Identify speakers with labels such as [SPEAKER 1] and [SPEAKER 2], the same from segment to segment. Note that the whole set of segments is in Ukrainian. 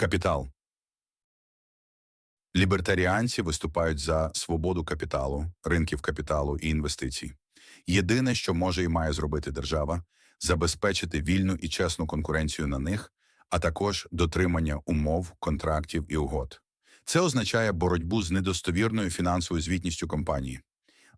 [SPEAKER 1] Капітал. Лібертаріанці виступають за свободу капіталу, ринків капіталу і інвестицій. Єдине, що може і має зробити держава, забезпечити вільну і чесну конкуренцію на них, а також дотримання умов, контрактів і угод. Це означає боротьбу з недостовірною фінансовою звітністю компанії,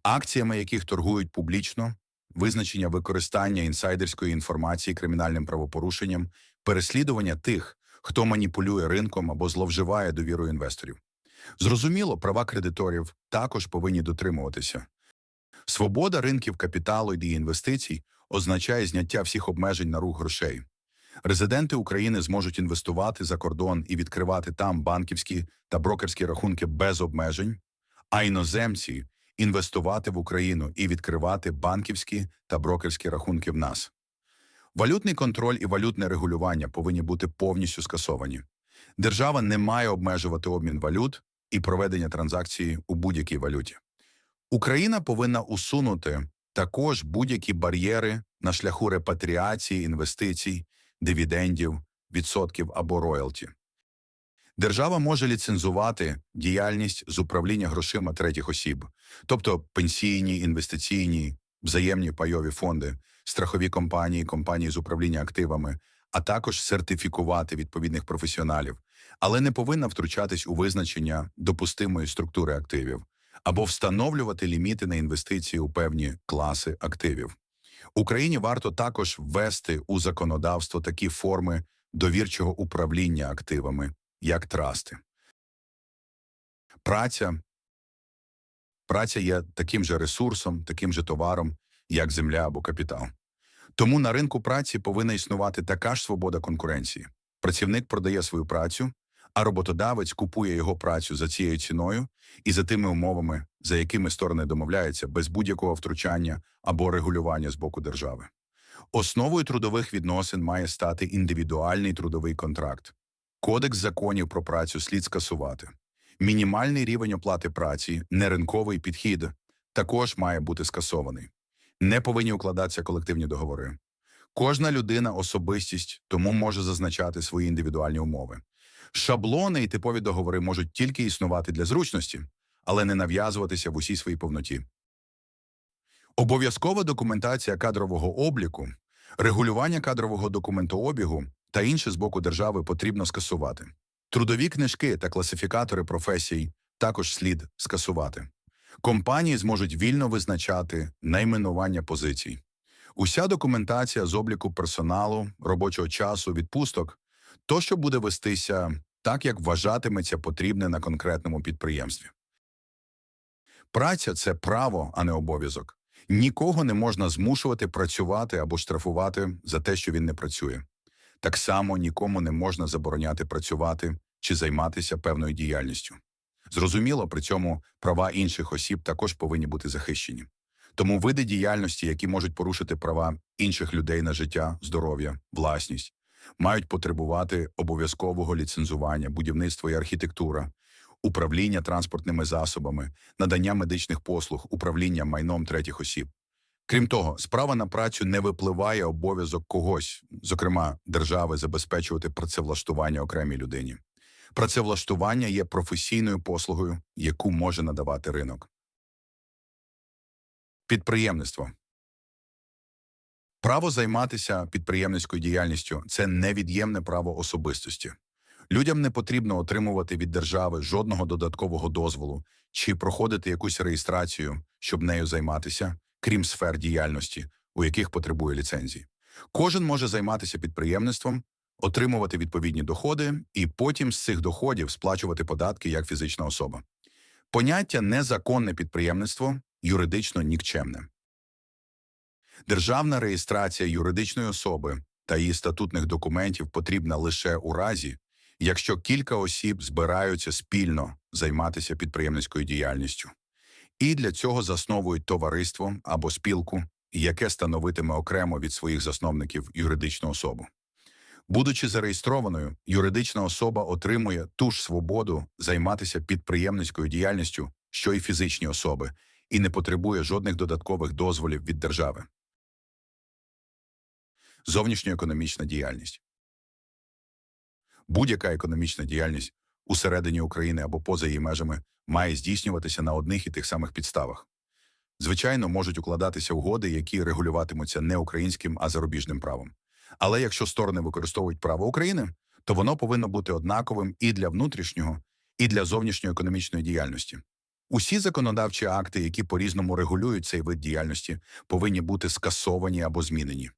[SPEAKER 1] акціями яких торгують публічно, визначення використання інсайдерської інформації кримінальним правопорушенням, переслідування тих, хто маніпулює ринком або зловживає довірою інвесторів. Зрозуміло, права кредиторів також повинні дотримуватися. Свобода ринків капіталу і інвестицій означає зняття всіх обмежень на рух грошей. Резиденти України зможуть інвестувати за кордон і відкривати там банківські та брокерські рахунки без обмежень, а іноземці інвестувати в Україну і відкривати банківські та брокерські рахунки в нас. Валютний контроль і валютне регулювання повинні бути повністю скасовані. Держава не має обмежувати обмін валют і проведення транзакцій у будь-якій валюті. Україна повинна усунути також будь-які бар'єри на шляху репатріації інвестицій, дивідендів, відсотків або роялті. Держава може ліцензувати діяльність з управління грошима третіх осіб, тобто пенсійні, інвестиційні, взаємні пайові фонди, страхові компанії, компанії з управління активами, а також сертифікувати відповідних професіоналів, але не повинна втручатись у визначення допустимої структури активів або встановлювати ліміти на інвестиції у певні класи активів. Україні варто також ввести у законодавство такі форми довірчого управління активами, як трасти. Праця Праця є таким же ресурсом, таким же товаром, як земля або капітал. Тому на ринку праці повинна існувати така ж свобода конкуренції. Працівник продає свою працю, а роботодавець купує його працю за цією ціною і за тими умовами, за якими сторони домовляються, без будь-якого втручання або регулювання з боку держави. Основою трудових відносин має стати індивідуальний трудовий контракт. Кодекс законів про працю слід скасувати. Мінімальний рівень оплати праці, неринковий підхід також має бути скасований. Не повинні укладатися колективні договори. Кожна людина особистість, тому може зазначати свої індивідуальні умови. Шаблони і типові договори можуть тільки існувати для зручності, але не нав'язуватися в усій своїй повноті. Обов'язкова документація кадрового обліку, регулювання кадрового документообігу та інше з боку держави потрібно скасувати. Трудові книжки та класифікатори професій також слід скасувати. Компанії зможуть вільно визначати найменування позицій. Уся документація з обліку персоналу, робочого часу, відпусток то, що буде вестися так, як вважатиметься потрібне на конкретному підприємстві. Праця це право, а не обов'язок. Нікого не можна змушувати працювати або штрафувати за те, що він не працює. Так само нікому не можна забороняти працювати чи займатися певною діяльністю. Зрозуміло, при цьому права інших осіб також повинні бути захищені. Тому види діяльності, які можуть порушити права інших людей на життя, здоров'я, власність, мають потребувати обов'язкового ліцензування, будівництво і архітектура, управління транспортними засобами, надання медичних послуг, управління майном третіх осіб. Крім того, справа на працю не випливає обов'язок когось, зокрема держави, забезпечувати працевлаштування окремій людині. Працевлаштування є професійною послугою, яку може надавати ринок. Підприємництво Право займатися підприємницькою діяльністю це невід'ємне право особистості. Людям не потрібно отримувати від держави жодного додаткового дозволу чи проходити якусь реєстрацію, щоб нею займатися, крім сфер діяльності, у яких потребує ліцензії. Кожен може займатися підприємництвом, отримувати відповідні доходи і потім з цих доходів сплачувати податки як фізична особа. Поняття незаконне підприємництво юридично нікчемне. Державна реєстрація юридичної особи та її статутних документів потрібна лише у разі, якщо кілька осіб збираються спільно займатися підприємницькою діяльністю, і для цього засновують товариство або спілку, яке становитиме окремо від своїх засновників юридичну особу. Будучи зареєстрованою, юридична особа отримує ту ж свободу займатися підприємницькою діяльністю, що й фізичні особи, і не потребує жодних додаткових дозволів від держави. Зовнішньоекономічна діяльність Будь-яка економічна діяльність усередині України або поза її межами має здійснюватися на одних і тих самих підставах. Звичайно, можуть укладатися угоди, які регулюватимуться не українським, а зарубіжним правом. Але якщо сторони використовують право України, то воно повинно бути однаковим і для внутрішнього, і для зовнішньої економічної діяльності. Усі законодавчі акти, які по-різному регулюють цей вид діяльності, повинні бути скасовані або змінені.